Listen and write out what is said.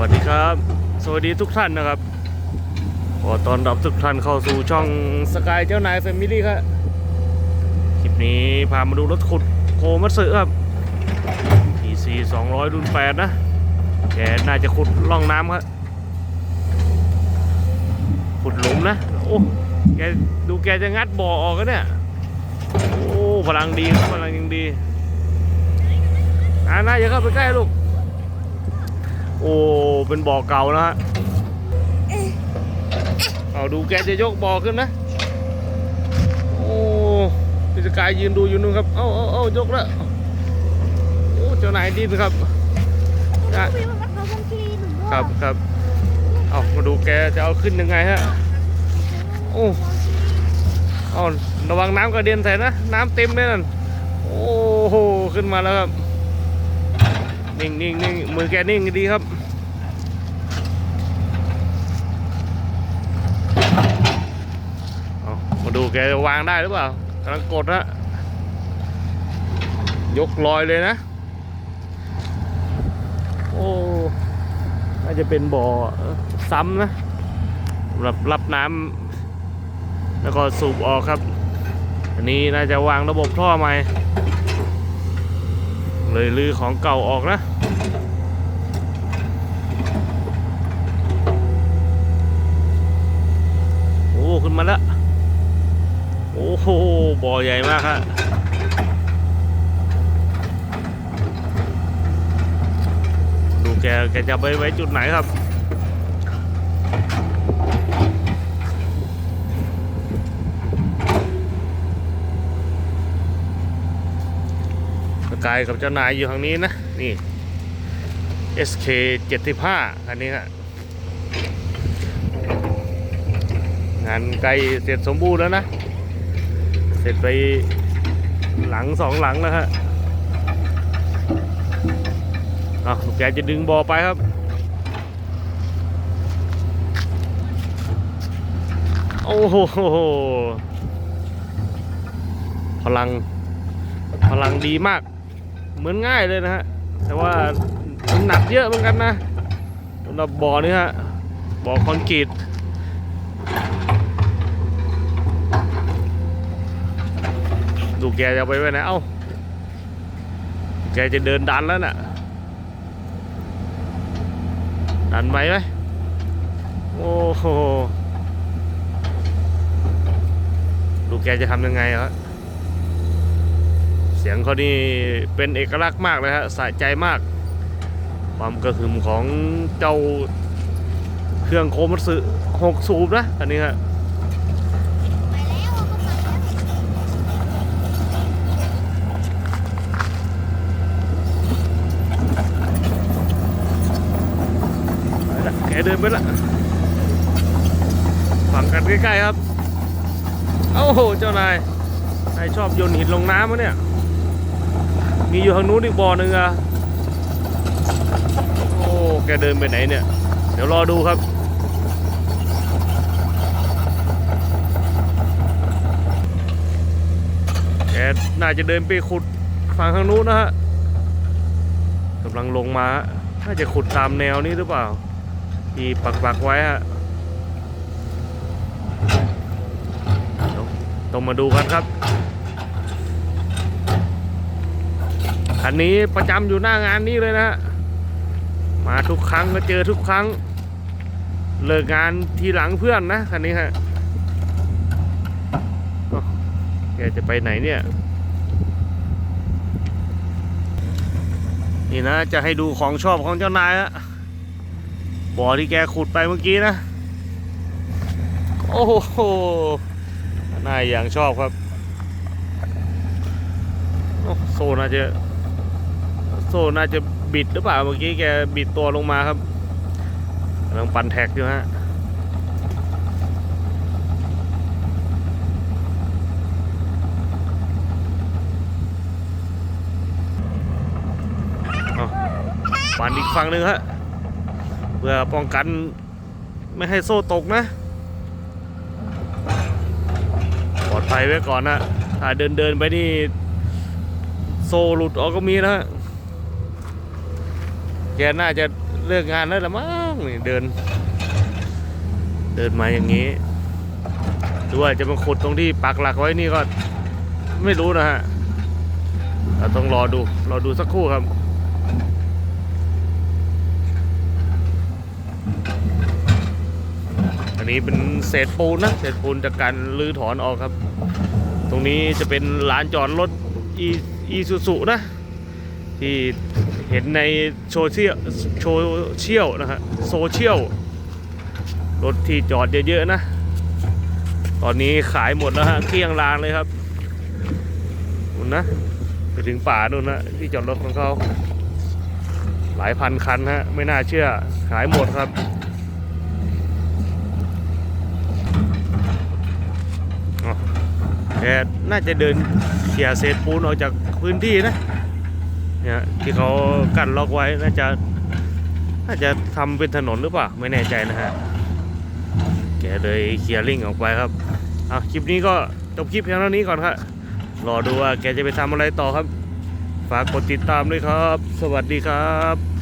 วัสดีครับ สวัสดีทุกท่านนะครับขอต้อนรับทุกท่านเข้าสู่ช่องสกายเจ้านายแฟมิลี่ครับ คลิปนี้พามาดูรถขุดโคมัตสึครับ PC 200รุ่น8นะแกน่าจะขุดล่องน้ำครับ ขุดหลุมนะ โอ้ แกดูแกจะงัดบ่อออกกันเนี่ย โอ้ พลังดีครับพลังยังดีอ่าน่าอย่าเข้าไปใกล้ลูก โอ้เป็นบ่อเก่านะฮะเอาดูแกจะยกบ่อขึ้นนะโอ้พิจกายยืนดูอยู่นู่นครับ เอ้าเอ้าเอ้ายกแล้วโอ้เจ้านายดิ้นครับครับครับเอามาดูแกจะเอาขึ้นยังไงฮะโอ้เอาระวังน้ำกระเด็นใส่นะ น้ำเต็มเลยนั่นโอ้โหขึ้นมาแล้วครับ นิ่งนิ่งนิ่งมือแกนิ่งดีครับ มาดูแกวางได้หรือเปล่ากำลังกดฮะยกลอยเลยนะ โอ้น่าจะเป็นบ่อซ้ำนะสำหรับรับน้ำแล้วก็สูบออกครับ อันนี้น่าจะวางระบบท่อใหม่ เลยลือของเก่าออกนะโอ้ขึ้นมาแล้วโอ้โหบ่อใหญ่มากฮะดูแกแกจะไปไว้จุดไหนครับ กายกับเจ้านายอยู่ทางนี้นะ นี่ SK 75คันนี้ฮะงานใกล้เสร็จสมบูรณ์แล้วนะ เสร็จไปหลังสองหลังแล้วฮะอะลูกแกจะดึงบอไปครับโอ้โหพลัง พลังดีมาก เหมือนง่ายเลยนะฮะ แต่ว่าหนักเยอะเหมือนกันนะสำหรับบ่อนี้ฮะ บ่อคอนกรีตดูแกจะไปไว้ไหนเอ้า แกจะเดินดันแล้วน่ะ ดันไหมไหมโอ้โห ดูแกจะทำยังไงครับ เสียงเขานี่เป็นเอกลักษณ์มากเลยฮะสะใจมาก ความกระหึ่มของเจ้าเครื่องโคมัตสึหกสูบนะอันนี้ฮะไปแล้วเอาเข้าไปแล้วไปละแกเดินไปละฝังกันใกล้ๆครับโอ้โหเจ้านายนายชอบโยนหินลงน้ำมะเนี่ย มีอยู่ทางนู้นอีกบ่อหนึ่งอะโอ้ แกเดินไปไหนเนี่ย เดี๋ยวรอดูครับแกน่าจะเดินไปขุดฝั่งทางนู้นนะฮะกำลังลงมา น่าจะขุดตามแนวนี้หรือเปล่า ที่ปักปักๆไว้ฮะต้องต้องมาดูกันครับ คันนี้ประจำอยู่หน้างานนี้เลยนะฮะมาทุกครั้งก็เจอทุกครั้ง เลิกงานทีหลังเพื่อนนะคันนี้ฮะแกจะไปไหนเนี่ย นี่นะจะให้ดูของชอบของเจ้านายฮะบ่อที่แกขุดไปเมื่อกี้นะ โอ้โหนายอย่างชอบครับโอ้โซน่าจะ โซ่น่าจะบิดหรือเปล่าเมื่อกี้แกบิดตัวลงมาครับกำลังปั่นแท็กอยู่ฮะปั่นอีกฝั่งหนึ่งฮะเพื่อป้องกันไม่ให้โซ่ตกนะ ปลอดภัยไว้ก่อนนะถ้าเดินเดินๆไปนี่ โซ่หลุดออกก็มีนะฮะ แกน่าจะเลิกงานแล้วละมั้งนี่เดิน เดินมาอย่างนี้หรือว่าจะมาขุดตรงที่ปักหลักไว้นี่ก็ไม่รู้นะฮะเราต้องรอดูรอดูสักครู่ครับอันนี้เป็นเศษปูนนะเศษปูนจากการรื้อถอนออกครับ ตรงนี้จะเป็นลานจอดรถอีอีซูซุนะ ที่เห็นในโซเชียลโซเชียลนะฮะโซเชียลรถที่จอดเยอะๆนะ ตอนนี้ขายหมดแล้วฮะเกลี้ยงลานเลยครับนู่นนะไปถึงป่านู่นนะที่จอดรถของเขาหลายพันคันฮะไม่น่าเชื่อขายหมดครับอ๋อแกน่าจะเดินเขี่ยเศษปูนออกจากพื้นที่นะ เนี่ยที่เขากั้นล็อกไว้น่าจะน่าจะทำเป็นถนนหรือเปล่าไม่แน่ใจนะฮะแกเลยเคลียร์ลิงออกไปครับเอาคลิปนี้ก็จบคลิปเพียงเท่านี้ก่อนครับรอดูว่าแกจะไปทำอะไรต่อครับ ฝากกดติดตามด้วยครับ สวัสดีครับ